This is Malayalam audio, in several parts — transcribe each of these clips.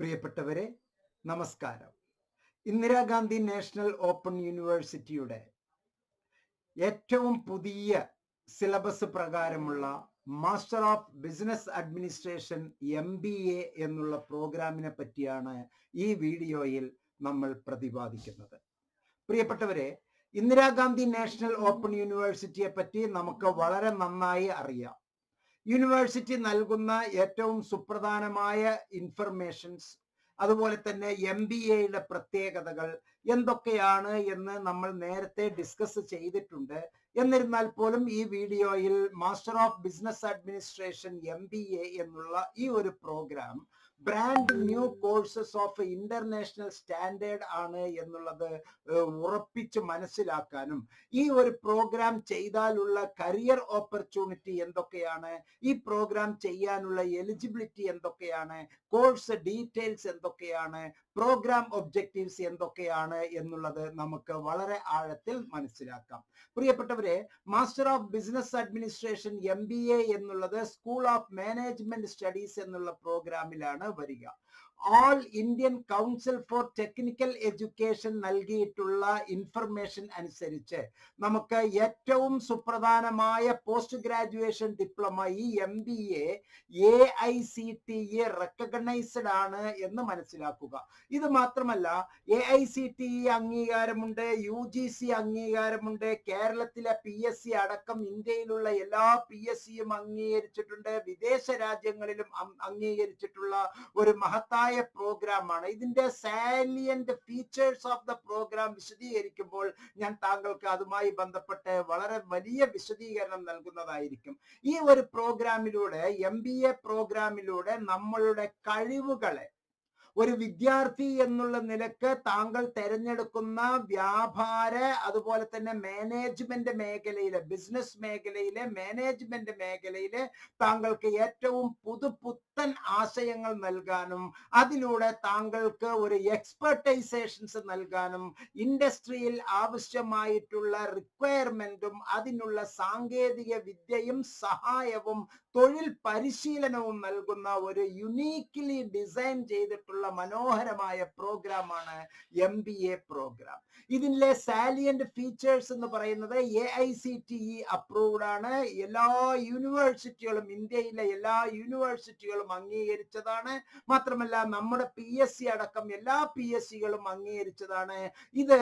പ്രിയപ്പെട്ടവരെ നമസ്കാരം. ഇന്ദിരാഗാന്ധി നാഷണൽ ഓപ്പൺ യൂണിവേഴ്സിറ്റിയുടെ ഏറ്റവും പുതിയ സിലബസ് പ്രകാരമുള്ള master of business administration M B A എന്നുള്ള പ്രോഗ്രാമിനെ പറ്റിയാണ് ഈ വീഡിയോയിൽ നമ്മൾ പ്രതിപാദിക്കുന്നത്. പ്രിയപ്പെട്ടവരെ ഇന്ദിരാഗാന്ധി നാഷണൽ ഓപ്പൺ യൂണിവേഴ്സിറ്റിയെ പറ്റി നമുക്ക് വളരെ നന്നായി അറിയാം. യൂണിവേഴ്സിറ്റി നൽകുന്ന ഏറ്റവും സുപ്രധാനമായ ഇൻഫർമേഷൻസ് അതുപോലെ തന്നെ എം ബി എയുടെ പ്രത്യേകതകൾ എന്തൊക്കെയാണ് എന്ന് നമ്മൾ നേരത്തെ ഡിസ്കസ് ചെയ്തിട്ടുണ്ട്. എന്നിരുന്നാൽ പോലും ഈ വീഡിയോയിൽ master of business administration M എന്നുള്ള ഈ ഒരു program brand new courses of international standard ആണ് എന്നുള്ളത് ഉറപ്പിച്ച് മനസ്സിലാക്കാനും ഈ ഒരു പ്രോഗ്രാം ചെയ്താലുള്ള കരിയർ ഓപ്പർച്യൂണിറ്റി എന്തൊക്കെയാണ് ഈ പ്രോഗ്രാം ചെയ്യാനുള്ള എലിജിബിലിറ്റി എന്തൊക്കെയാണ് കോഴ്സ് ഡീറ്റെയിൽസ് എന്തൊക്കെയാണ് പ്രോഗ്രാം ഒബ്ജക്റ്റീവ്സ് എന്തൊക്കെയാണ് എന്നുള്ളത് നമുക്ക് വളരെ ആഴത്തിൽ മനസ്സിലാക്കാം. പ്രിയപ്പെട്ടവരെ master of business administration M B A എന്നുള്ളത് സ്കൂൾ ഓഫ് മാനേജ്മെന്റ് സ്റ്റഡീസ് എന്നുള്ള പ്രോഗ്രാമിലാണ് വരിക. All Indian council for technical education നൽകിയിട്ടുള്ള ഇൻഫർമേഷൻ അനുസരിച്ച് നമുക്ക് ഏറ്റവും സുപ്രധാനമായ പോസ്റ്റ് ഗ്രാജുവേഷൻ ഡിപ്ലോമ ഈ M B A A I C T A recognised ആണ് എന്ന് മനസ്സിലാക്കുക. ഇത് മാത്രമല്ല A I C T E അംഗീകാരമുണ്ട് U G C അംഗീകാരമുണ്ട് കേരളത്തിലെ പി എസ് സി അടക്കം ഇന്ത്യയിലുള്ള എല്ലാ പി എസ് സിയും അംഗീകരിച്ചിട്ടുണ്ട് വിദേശ രാജ്യങ്ങളിലും അംഗീകരിച്ചിട്ടുള്ള ഒരു മഹത്തായ പ്രോഗ്രാമാണ്. ഇതിന്റെ salient features of the program വിശദീകരിക്കുമ്പോൾ ഞാൻ താങ്കൾക്ക് അതുമായി ബന്ധപ്പെട്ട് വളരെ വലിയ വിശദീകരണം നൽകുന്നതായിരിക്കും. ഈ ഒരു പ്രോഗ്രാമിലൂടെ എം ബി എ പ്രോഗ്രാമിലൂടെ നമ്മളുടെ കഴിവുകളെ ഒരു വിദ്യാർത്ഥി എന്നുള്ള നിലയ്ക്ക് താങ്കൾ തിരഞ്ഞെടുക്കുന്ന വ്യാപാര അതുപോലെ തന്നെ മാനേജ്മെന്റ് മേഖലയിലെ ബിസിനസ് മേഖലയിലെ മാനേജ്മെന്റ് മേഖലയിലെ താങ്കൾക്ക് ഏറ്റവും പുതുപുത്തൻ ആശയങ്ങൾ നൽകാനും അതിലൂടെ താങ്കൾക്ക് ഒരു എക്സ്പെർട്ടൈസേഷൻസ് നൽകാനും ഇൻഡസ്ട്രിയിൽ ആവശ്യമായിട്ടുള്ള റിക്വയർമെന്റും അതിനുള്ള സാങ്കേതിക വിദ്യയും സഹായവും തൊഴിൽ പരിശീലനവും നൽകുന്ന ഒരു യുണീക്ക്ലി ഡിസൈൻ ചെയ്തിട്ടുള്ള മനോഹരമായ പ്രോഗ്രാമാണ് എം ബി എ പ്രോഗ്രാം ഇതിലെ സാലിയന്റ് ഫീച്ചേഴ്സ് എന്ന് പറയുന്നത് A I C T E approved ആണ്. എല്ലാ യൂണിവേഴ്സിറ്റികളും ഇന്ത്യയിലെ എല്ലാ യൂണിവേഴ്സിറ്റികളും അംഗീകരിച്ചതാണ്. മാത്രമല്ല നമ്മുടെ പി എസ് സി അടക്കം എല്ലാ പി എസ് സികളും അംഗീകരിച്ചതാണ്. ഇത്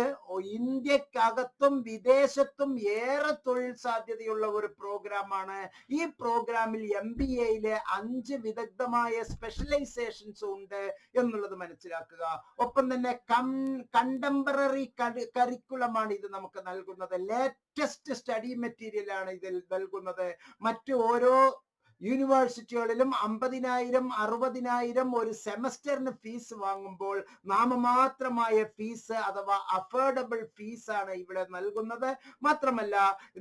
ഇന്ത്യക്കകത്തും വിദേശത്തും ഏറെ തൊഴിൽ സാധ്യതയുള്ള ഒരു പ്രോഗ്രാമാണ് ഈ പ്രോഗ്രാമിൽ എം ബി എയിലെ അഞ്ച് വിദഗ്ധമായ സ്പെഷ്യലൈസേഷൻസ് ഉണ്ട് എന്നുള്ളത് മനസ്സിലാക്കുക. ഒപ്പം തന്നെ കം കണ്ടംപററി കരിക്കുലമാണ് ഇത് നമുക്ക് നൽകുന്നത്. ലേറ്റസ്റ്റ് സ്റ്റഡി മെറ്റീരിയൽ ആണ് ഇതിൽ നൽകുന്നത്. മറ്റു ഓരോ യൂണിവേഴ്സിറ്റികളിലും അമ്പതിനായിരം അറുപതിനായിരം ഒരു സെമസ്റ്ററിന് ഫീസ് വാങ്ങുമ്പോൾ നാമമാത്രമായ ഫീസ് അഥവാ അഫോർഡബിൾ ഫീസ് ആണ് ഇവിടെ നൽകുന്നത്. മാത്രമല്ല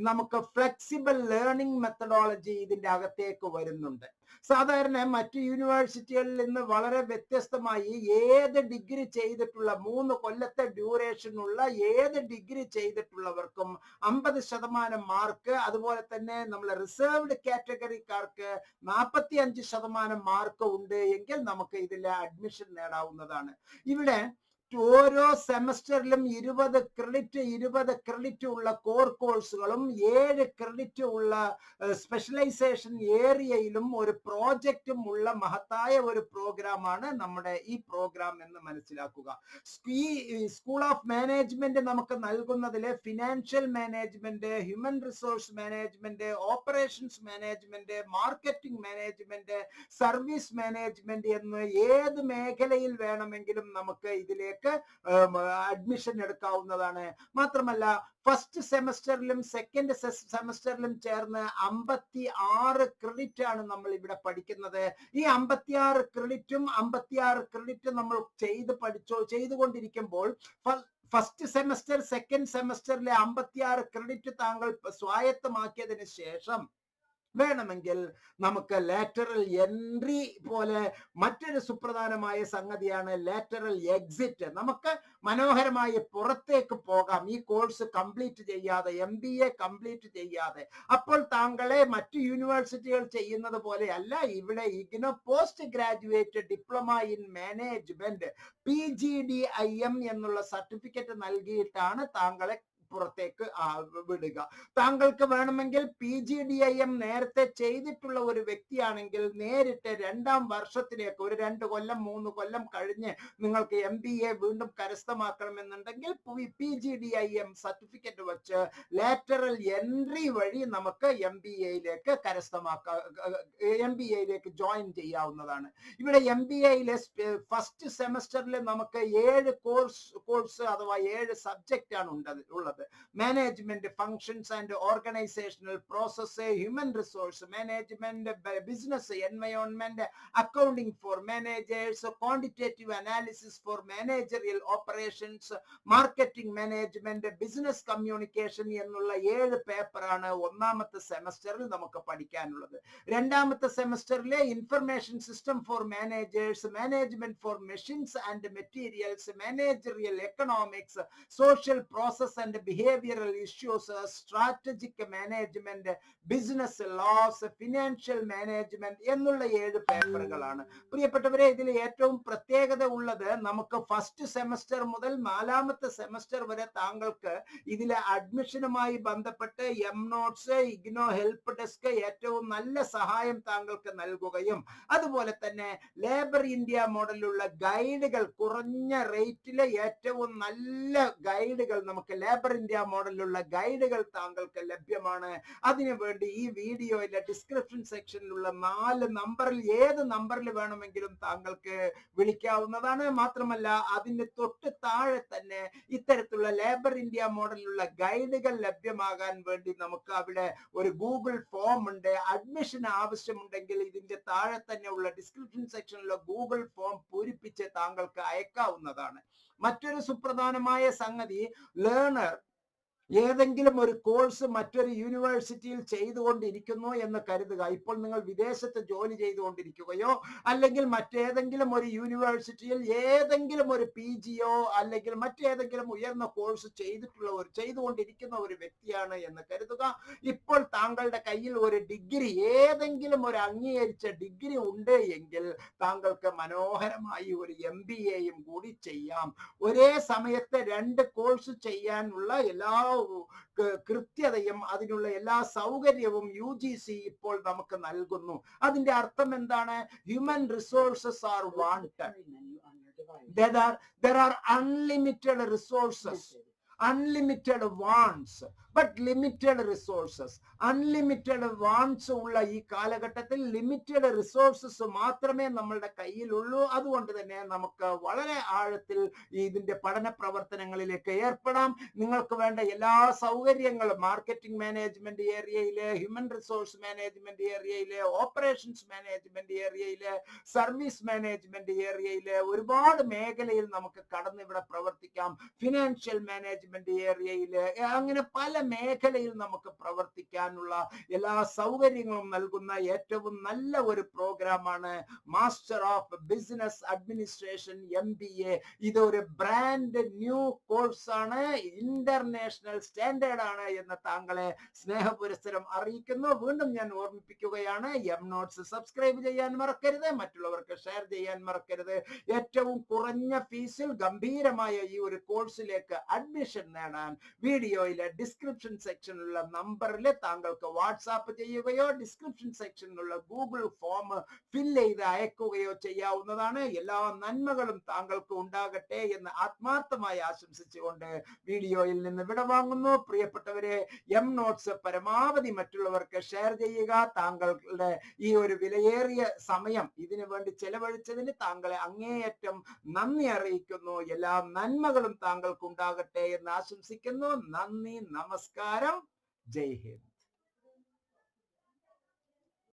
നമുക്ക് ഫ്ലെക്സിബിൾ ലേണിംഗ് മെത്തഡോളജി ഇതിന്റെ അകത്തേക്ക് വരുന്നുണ്ട്. സാധാരണ മറ്റ് യൂണിവേഴ്സിറ്റികളിൽ നിന്ന് വളരെ വ്യത്യസ്തമായി ഏത് ഡിഗ്രി ചെയ്തിട്ടുള്ള മൂന്ന് കൊല്ലത്തെ ഡ്യൂറേഷനുള്ള ഏത് ഡിഗ്രി ചെയ്തിട്ടുള്ളവർക്കും അമ്പത് ശതമാനം മാർക്ക് അതുപോലെ തന്നെ നമ്മൾ റിസർവ്ഡ് കാറ്റഗറിക്കാർക്ക് നാൽപ്പത്തി അഞ്ച് ശതമാനം മാർക്ക് ഉണ്ട് എങ്കിൽ നമുക്ക് ഇതിൽ അഡ്മിഷൻ നേടാവുന്നതാണ്. ഇവിടെ ഓരോ സെമസ്റ്ററിലും ഇരുപത് ക്രെഡിറ്റ് ഇരുപത് ക്രെഡിറ്റ് ഉള്ള കോർ കോഴ്സുകളും ഏഴ് ക്രെഡിറ്റ് ഉള്ള സ്പെഷ്യലൈസേഷൻ ഏരിയയിലും ഒരു പ്രോജക്റ്റും ഉള്ള മഹത്തായ ഒരു പ്രോഗ്രാമാണ് നമ്മുടെ ഈ പ്രോഗ്രാം എന്ന് മനസ്സിലാക്കുക. സ്കൂൾ ഓഫ് മാനേജ്മെന്റ് നമുക്ക് നൽകുന്നതിൽ financial management human resource management operations management marketing management service management എന്ന് ഏത് മേഖലയിൽ വേണമെങ്കിലും നമുക്ക് ഇതിലേക്ക് അഡ്മിഷൻ എടുക്കാവുന്നതാണ്. മാത്രമല്ല ഫസ്റ്റ് സെമസ്റ്ററിലും സെക്കൻഡ് സെമസ്റ്ററിലും ചേർന്ന് അമ്പത്തി ആറ് ക്രെഡിറ്റ് ആണ് നമ്മൾ ഇവിടെ പഠിക്കുന്നത്. ഈ അമ്പത്തി ആറ് ക്രെഡിറ്റും അമ്പത്തി ആറ് ക്രെഡിറ്റ് നമ്മൾ ചെയ്ത് പഠിച്ചോ ചെയ്തുകൊണ്ടിരിക്കുമ്പോൾ ഫസ്റ്റ് സെമസ്റ്റർ സെക്കൻഡ് സെമസ്റ്ററിലെ അമ്പത്തിയാറ് ക്രെഡിറ്റ് താങ്കൾ സ്വായത്തമാക്കിയതിന് ശേഷം വേണമെങ്കിൽ നമുക്ക് ലാറ്ററൽ എൻട്രി പോലെ മറ്റൊരു സുപ്രധാനമായ സംഗതിയാണ് ലാറ്ററൽ എക്സിറ്റ് നമുക്ക് മനോഹരമായി പുറത്തേക്ക് പോകാം. ഈ കോഴ്സ് കംപ്ലീറ്റ് ചെയ്യാതെ എം ബി എ കംപ്ലീറ്റ് ചെയ്യാതെ. അപ്പോൾ താങ്കളെ മറ്റു യൂണിവേഴ്സിറ്റികൾ ചെയ്യുന്നത് പോലെയല്ല ഇവിടെ IGNOU post graduate diploma in management P G D I M എന്നുള്ള സർട്ടിഫിക്കറ്റ് നൽകിയിട്ടാണ് താങ്കളെ പുറത്തേക്ക് വിടുക. താങ്കൾക്ക് വേണമെങ്കിൽ P G D I M നേരത്തെ ചെയ്തിട്ടുള്ള ഒരു വ്യക്തിയാണെങ്കിൽ നേരിട്ട് രണ്ടാം വർഷത്തിലേക്ക് ഒരു രണ്ട് കൊല്ലം മൂന്ന് കൊല്ലം കഴിഞ്ഞ് നിങ്ങൾക്ക് എം ബി എ വീണ്ടും കരസ്ഥമാക്കണമെന്നുണ്ടെങ്കിൽ P G D I M certificate വെച്ച് ലാറ്ററൽ എൻട്രി വഴി നമുക്ക് എം ബി എയിലേക്ക് കരസ്ഥമാക്ക എം ബി എയിലേക്ക് ജോയിൻ ചെയ്യാവുന്നതാണ്. ഇവിടെ എം ബി എയിലെ ഫസ്റ്റ് സെമസ്റ്ററിൽ നമുക്ക് ഏഴ് കോഴ്സ് കോഴ്സ് അഥവാ ഏഴ് സബ്ജക്റ്റ് ആണ് ഉണ്ടത് ഉള്ളത്. ഉള്ളത്. Management functions and organisational process human resource management business environment accounting for managers quantitative analysis for managerial operations marketing management business communication എന്നുള്ള ഏഴ് പേപ്പറാണ് ഒന്നാമത്തെ സെമസ്റ്ററിൽ നമുക്ക് പഠിക്കാനുള്ളത്. രണ്ടാമത്തെ സെമസ്റ്ററിലെ information system for managers management for machines and materials managerial economics social process and behavioural issues strategic management business laws financial management എന്നുള്ള ഏഴ് പേപ്പറുകളാണ്. പ്രിയപ്പെട്ടവരെ ഇതിൽ ഏറ്റവും പ്രത്യേകത ഉള്ളത് നമുക്ക് ഫസ്റ്റ് സെമസ്റ്റർ മുതൽ നാലാമത്തെ സെമസ്റ്റർ വരെ താങ്കൾക്ക് ഇതിലെ അഡ്മിഷനുമായി ബന്ധപ്പെട്ട് M notes IGNOU help desk ഏറ്റവും നല്ല സഹായം താങ്കൾക്ക് നൽകുകയും അതുപോലെ തന്നെ ലേബർ ഇന്ത്യ മോഡലുള്ള ഗൈഡുകൾ കുറഞ്ഞ റേറ്റിലെ ഏറ്റവും നല്ല ഗൈഡുകൾ നമുക്ക് ലേബർ ഇന്ത്യ മോഡലിലുള്ള ഗൈഡുകൾ താങ്കൾക്ക് ലഭ്യമാണ്. അതിനുവേണ്ടി ഈ വീഡിയോയിലെ ഡിസ്ക്രിപ്ഷൻ സെക്ഷനിലുള്ള നാല് നമ്പറിൽ ഏത് നമ്പറിൽ വേണമെങ്കിലും താങ്കൾക്ക് വിളിക്കാവുന്നതാണ്. മാത്രമല്ല അതിന്റെ തൊട്ട് താഴെ തന്നെ ഇത്തരത്തിലുള്ള ലേബർ ഇന്ത്യ മോഡലിലുള്ള ഗൈഡുകൾ ലഭ്യമാകാൻ വേണ്ടി നമുക്ക് അവിടെ ഒരു ഗൂഗിൾ ഫോം ഉണ്ട്. അഡ്മിഷൻ ആവശ്യമുണ്ടെങ്കിൽ ഇതിന്റെ താഴെ തന്നെ ഉള്ള ഡിസ്ക്രിപ്ഷൻ സെക്ഷനിലുള്ള ഗൂഗിൾ ഫോം പൂരിപ്പിച്ച് താങ്കൾക്ക് അയക്കാവുന്നതാണ്. മറ്റൊരു സുപ്രധാനമായ സംഗതി ലേണർ ഏതെങ്കിലും ഒരു കോഴ്സ് മറ്റൊരു യൂണിവേഴ്സിറ്റിയിൽ ചെയ്തുകൊണ്ടിരിക്കുന്നു എന്ന് കരുതുക. ഇപ്പോൾ നിങ്ങൾ വിദേശത്ത് ജോലി ചെയ്തുകൊണ്ടിരിക്കുകയോ അല്ലെങ്കിൽ മറ്റേതെങ്കിലും ഒരു യൂണിവേഴ്സിറ്റിയിൽ ഏതെങ്കിലും ഒരു പി ജിയോ അല്ലെങ്കിൽ മറ്റേതെങ്കിലും ഉയർന്ന കോഴ്സ് ചെയ്തിട്ടുള്ള ഒരു ചെയ്തുകൊണ്ടിരിക്കുന്ന ഒരു വ്യക്തിയാണ് എന്ന് കരുതുക. ഇപ്പോൾ താങ്കളുടെ കയ്യിൽ ഒരു ഡിഗ്രി ഏതെങ്കിലും ഒരു അംഗീകരിച്ച ഡിഗ്രി ഉണ്ട് എങ്കിൽ താങ്കൾക്ക് മനോഹരമായി ഒരു എം ബി എയും കൂടി ചെയ്യാം. ഒരേ സമയത്ത് രണ്ട് കോഴ്സ് ചെയ്യാനുള്ള എല്ലാ കൃത്യതയും അതിനുള്ള എല്ലാ സൗകര്യവും യു ജി സി ഇപ്പോൾ നമുക്ക് നൽകുന്നു. അതിന്റെ അർത്ഥം എന്താണ്? Human resources are wanted there are unlimited resources unlimited wants but limited resources unlimited wants ഉള്ള ഈ കാലഘട്ടത്തിൽ ലിമിറ്റഡ് റിസോഴ്സസ് മാത്രമേ നമ്മളുടെ കയ്യിലുള്ളൂ. അതുകൊണ്ട് തന്നെ നമുക്ക് വളരെ ആഴത്തിൽ ഇതിന്റെ പഠന പ്രവർത്തനങ്ങളിലേക്ക് ഏർപ്പെടാം. നിങ്ങൾക്ക് വേണ്ട എല്ലാ സൗകര്യങ്ങളും മാർക്കറ്റിംഗ് മാനേജ്മെന്റ് ഏരിയയിലെ ഹ്യൂമൻ റിസോഴ്സ് മാനേജ്മെന്റ് ഏരിയയിലെ ഓപ്പറേഷൻസ് മാനേജ്മെന്റ് ഏരിയയിലെ സർവീസ് മാനേജ്മെന്റ് ഏരിയയിലെ ഒരുപാട് മേഖലയിൽ നമുക്ക് കടന്ന് ഇവിടെ പ്രവർത്തിക്കാം ഫിനാൻഷ്യൽ മാനേജ്മെന്റ് ഏരിയയിലെ അങ്ങനെ പല മേഖലയിൽ നമുക്ക് പ്രവർത്തിക്കാനുള്ള എല്ലാ സൗകര്യങ്ങളും നൽകുന്ന ഏറ്റവും നല്ല ഒരു പ്രോഗ്രാമാണ് master of business administration M B A ഇതൊരു ബ്രാൻഡ് ന്യൂ കോഴ്സ് ആണ്. ഇന്റർനാഷണൽ സ്റ്റാൻഡേർഡ് ആണ് എന്ന് താങ്കളെ സ്നേഹപുരസ്സരം അറിയിക്കുന്നു. വീണ്ടും ഞാൻ ഓർമ്മിപ്പിക്കുകയാണ് എം നോട്ട്സ് സബ്സ്ക്രൈബ് ചെയ്യാൻ മറക്കരുത് മറ്റുള്ളവർക്ക് ഷെയർ ചെയ്യാൻ മറക്കരുത്. ഏറ്റവും കുറഞ്ഞ ഫീസിൽ ഗംഭീരമായ ഈ ഒരു കോഴ്സിലേക്ക് അഡ്മിഷൻ നേടാൻ വീഡിയോയിലെ ഡിസ്ക്രിപ്ഷൻ സെക്ഷനിലുള്ള നമ്പറിൽ താങ്കൾക്ക് വാട്സാപ്പ് ചെയ്യുകയോ ഡിസ്ക്രിപ്ഷൻ സെക്ഷനിലുള്ള ഗൂഗിൾ ഫോം ഫിൽ ചെയ്ത് അയക്കുകയോ ചെയ്യാവുന്നതാണ്. എല്ലാ നന്മകളും താങ്കൾക്ക് ഉണ്ടാകട്ടെ എന്ന് ആത്മാർത്ഥമായി ആശംസിച്ചുകൊണ്ട് വീഡിയോയിൽ നിന്ന് വിടവാങ്ങുന്നു. പ്രിയപ്പെട്ടവരെ എം നോട്ട്സ് പരമാവധി മറ്റുള്ളവർക്ക് ഷെയർ ചെയ്യുക. താങ്കളുടെ ഈ ഒരു വിലയേറിയ സമയം ഇതിനു വേണ്ടി ചെലവഴിച്ചതിന് താങ്കളെ അങ്ങേയറ്റം നന്ദി അറിയിക്കുന്നു. എല്ലാ നന്മകളും താങ്കൾക്ക് ഉണ്ടാകട്ടെ എന്ന് ആശംസിക്കുന്നു. നന്ദി നമസ്കാരം. ജയ് ഹിന്ദ്.